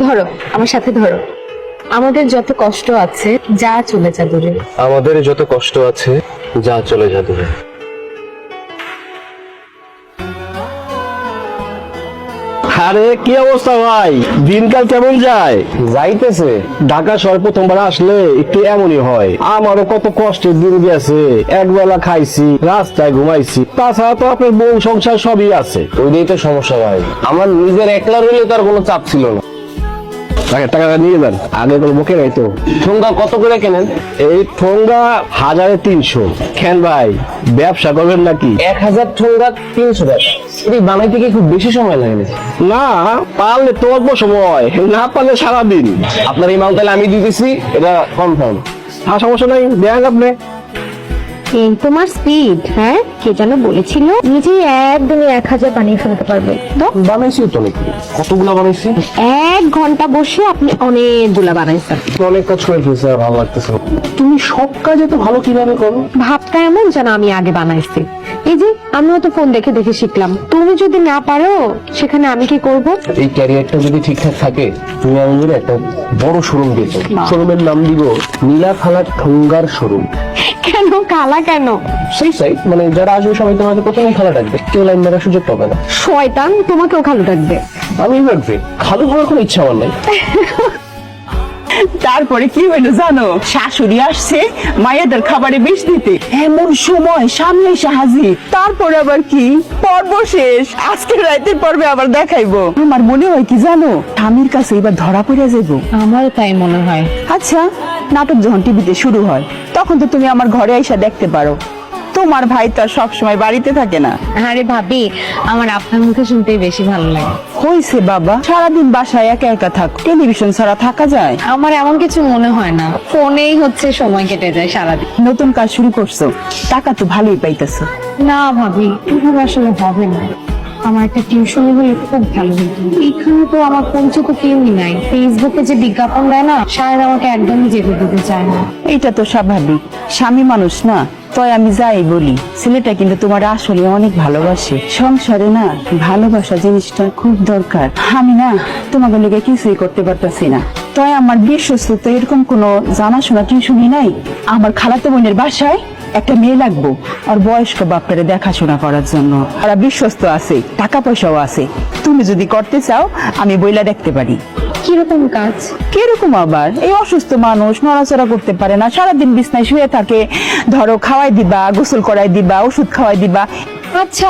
ধরো আমার সাথে ধরো। আমাদের যত কষ্ট আছে যা চলে যা দূরে আমাদের যত কষ্ট আছে যা চলে যা দূরে আরে কি অবস্থা ভাই? দিনকাল কেমন যায়? যাইতেছে। ঢাকা শহর প্রথমবার আসলে একটু এমনই হয়। আমারও কত কষ্টের দিন গেছে। একবেলা খাইছি রাস্তায় ঘুমাইছি। তাছাড়া তো আপনার বউ সংসার সবই আছে। ওইটাই তো সমস্যা ভাই। আমার নিজের একলা রইলে তার কোনো চাপ ছিল না। টাকা টাকা নিয়ে যান। আগে কোনো বকে নাই তো। ঠোঙ্গা কত করে কেনেন? এই ঠোঙ্গা হাজারে তিনশো। খেন ভাই ব্যবসা করবেন নাকি? এক হাজার ঠোঙ্গা তিনশো টাকা এটি বানাইতে কি খুব বেশি সময় লাগে না পারলে তো অল্প সময় না পারলে সারাদিন। আপনার এই মাল তাহলে আমি দিতেছি এটা কনফার্ম হ্যাঁ সমস্যা নাই দেন আপনি। এই তোমার স্পিড হ্যাঁ? কে যেন বলেছিল? নিজেই একদিনে এক হাজার বানিয়ে ফেলতে পারবে। তো? বানাইছি তো নাকি কতগুলা বানাইছি? এক ঘণ্টা বসে আপনি অনেকগুলা বানাইছেন। অনেক কাজ করে ফেলছি ভালো লাগতেছে তুমি সব কাজ এত ভালো কীভাবে করো? ভাবটা এমন যেন আমি আগে বানাইছি। এই যে আমিও তো ফোন দেখে দেখে শিখলাম। তুমি যদি না পারো সেখানে আমি কি করব? এই ক্যারিয়ারটা যদি ঠিকঠাক থাকে তুমি আমাদের একটা বড় শোরুম দিয়েছ শোরুমের নাম দিব নীলা খালা ঠোঙ্গার শোরুম। কেন? কালা কেন? সেই মানে যারা আসবে সবাই তোমাকে প্রথমে খালা ডাকবে কেউ লাইন মারার সুযোগ পাবে না। শয়তান তোমাকেও খালু ডাকবে। আমি খালু হওয়ার কোনো ইচ্ছা আমার নাই। তারপরে কি হইল জানো? শাশুড়ি আসছে মায়েদের খাবারে বিষ দিতে। এমন সময় সামনে এসে হাজির। তারপরে আবার কি? পর্ব শেষ। আজকে রাতের পর্বে আবার দেখাইবো। আমার মনে হয় কি জানো? স্বামীর কাছে এবার ধরা পড়ে যাইবো। আমার তাই মনে হয়। আচ্ছা নাটক যখন টিভিতে শুরু হয় তখন তো তুমি আমার ঘরে আইসা দেখতে পারো। তোমার ভাই তো আর সবসময় বাড়িতে থাকে না। আরে ভাবি আমার আপনার মুখে শুনতেই বেশি ভালো লাগে। হয়েছে বাবা সারাদিন বাসায় একা একা থাক টেলিভিশন ছাড়া থাকা যায়? আমার এমন কিছু মনে হয় না। ফোনেই হচ্ছে সময় কেটে যায় সারাদিন। নতুন কাজ শুরু করছ টাকা তো ভালোই পাইতেছো। না ভাবি এভাবে আসলে হবে না। আমার একটা হলে খুব ভালো হতো। এখানে তো আমার পরিচিত কেউই নাই। ফেসবুকে যে বিজ্ঞাপন দেয় না আমাকে একদমই যেতে দিতে চায় না। এইটা তো স্বাভাবিক। স্বামী মানুষ না আমি যাই বলি। ছেলেটা কিন্তু তোমার আসলে অনেক ভালোবাসে। সংসারে না, ভালোবাসা জিনিসটা খুব দরকার। আমি না তোমাকে লিগে কিছুই করতে পারতাছি না। তাই আমার বিশ্বস্ত এরকম কোনো জানাশোনা টিউশনই নাই। আমার খালাতো বোনের বাসায় একটা মেয়ে লাগবো আর বয়স্ক বাপটারে দেখাশোনা করার জন্য। আর বিশ্বস্ত আছে টাকা পয়সাও আছে। তুমি যদি করতে চাও আমি বইলা দেখতে পারি। কীরকম কাজ? কীরকম আবার? এই অসুস্থ মানুষ নড়াচড়া করতে পারে না সারাদিন বিছনায় শুয়ে থাকে। ধরো খাওয়াই দিবা গোসল করাই দিবা ওষুধ খাওয়াই দিবা। আচ্ছা